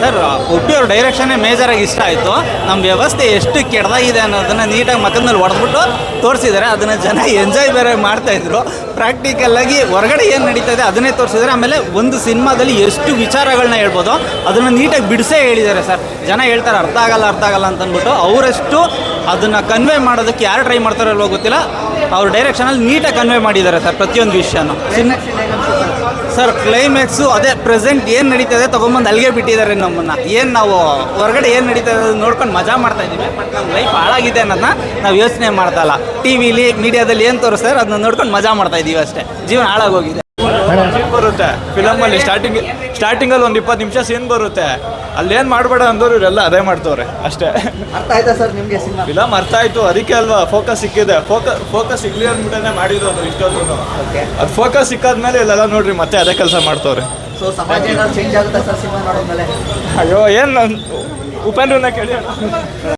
Sir ಹುಟ್ಟಿಯವ್ರ ಡೈರೆಕ್ಷನ್ನೇ ಮೇಜರಾಗಿ ಇಷ್ಟ ಆಯಿತು. ನಮ್ಮ ವ್ಯವಸ್ಥೆ ಎಷ್ಟು ಕೆಡ್ದಾಗಿದೆ ಅನ್ನೋದನ್ನು ನೀಟಾಗಿ ಮಕ್ಕದಲ್ಲಿ ಹೊಡೆದ್ಬಿಟ್ಟು ತೋರಿಸಿದ್ದಾರೆ. ಅದನ್ನು ಜನ ಎಂಜಾಯ್ ಬೇರೆ ಮಾಡ್ತಾಯಿದ್ರು ಪ್ರಾಕ್ಟಿಕಲ್ಲಾಗಿ ಹೊರಗಡೆ ಏನು ನಡೀತಾ ಇದೆ ಅದನ್ನೇ ತೋರಿಸಿದ್ದಾರೆ. ಆಮೇಲೆ ಒಂದು ಸಿನಿಮಾದಲ್ಲಿ ಎಷ್ಟು ವಿಚಾರಗಳನ್ನ ಹೇಳ್ಬೋದು, ಅದನ್ನು ನೀಟಾಗಿ ಬಿಡಿಸೇ ಹೇಳಿದ್ದಾರೆ ಸರ್. ಜನ ಹೇಳ್ತಾರೆ, ಅರ್ಥ ಆಗಲ್ಲ ಅರ್ಥ ಆಗಲ್ಲ ಅಂತ ಅಂದ್ಬಿಟ್ಟು ಅವರೆಷ್ಟು ಅದನ್ನು ಕನ್ವೆ ಮಾಡೋದಕ್ಕೆ ಯಾರು ಟ್ರೈ ಮಾಡ್ತಾರೋ ಗೊತ್ತಿಲ್ಲ. ಅವ್ರ ಡೈರೆಕ್ಷನಲ್ಲಿ ನೀಟಾಗಿ ಕನ್ವೆ ಮಾಡಿದ್ದಾರೆ ಸರ್ ಪ್ರತಿಯೊಂದು ವಿಷಯನೂ. ಸರ್ ಕ್ಲೈಮ್ಯಾಕ್ಸ್ ಅದೇ ಪ್ರೆಸೆಂಟ್ ಏನು ನಡೀತದೆ ತೊಗೊಂಬಂದು ಅಲ್ಲಿಗೆ ಬಿಟ್ಟಿದ್ದಾರೆ ನಮ್ಮನ್ನ. ಏನು ನಾವು ಹೊರಗಡೆ ಏನು ನಡೀತದೆ ನೋಡ್ಕೊಂಡು ಮಜಾ ಮಾಡ್ತಾ ಇದ್ದೀವಿ ಬಟ್ ನಮ್ಮ ಲೈಫ್ ಹಾಳಾಗಿದೆ ಅನ್ನೋದನ್ನ ನಾವು ಯೋಚನೆ ಮಾಡ್ತಾ ಇಲ್ಲ. ಟಿವಿಲಿ ಮೀಡಿಯಾದಲ್ಲಿ ಏನು ತೋರಿಸ್ತಾರೆ ಅದನ್ನ ನೋಡ್ಕೊಂಡು ಮಜಾ ಮಾಡ್ತಾ ಇದ್ದೀವಿ ಅಷ್ಟೇ. ಜೀವನ ಹಾಳಾಗೋಗಿದೆ. ಬರುತ್ತೆ? ಫಿಲಮ್ ಅಲ್ಲಿ ಸ್ಟಾರ್ಟಿಂಗ್ ಸ್ಟಾರ್ಟಿಂಗ್ ಅಲ್ಲಿ ಒಂದು ಇಪ್ಪತ್ತು ನಿಮಿಷ ಸೀನ್ ಬರುತ್ತೆ. ಅಲ್ಲಿ ಏನ್ ಮಾಡಬೇಡ ಅಂದರು ಇವರೆಲ್ಲ ಅದೇ ಮಾಡ್ತವ್ರೆ ಅಷ್ಟೇ. ಅರ್ಥ ಆಯ್ತಾ ಸರ್ ನಿಮಗೆ ಸಿನಿಮಾ? ಫಿಲಮ್ ಅರ್ಥ ಆಯ್ತು ಅದಕ್ಕೆ ಅಲ್ವಾ ಫೋಕಸ್ ಸಿಕ್ಕಿದೆ. ಫೋಕಸ್ ಫೋಕಸ್ ಸಿಗ್ಲಿ ಅಂದ್ಬಿಟ್ಟೆ ಮಾಡಿರೋದು ಇಷ್ಟೊಂದು ಅದು ಫೋಕಸ್ ಸಿಕ್ಕಾದ್ಮೇಲೆ ಇಲ್ಲೆಲ್ಲ ನೋಡ್ರಿ ಮತ್ತೆ ಅದೇ ಕೆಲಸ ಮಾಡ್ತವ್ರೆ. ಸೊ ಸಮಾಜ ಏನಾದ್ರು ಚೇಂಜ್ ಆಗುತ್ತಾ ಸರ್ ಸಿನಿಮಾ ನೋಡಿದ್ಮೇಲೆ? ಅಯ್ಯೋ ಏನು ಉಪೇಂದ್ರನ್ನ ಕೇಳಿ.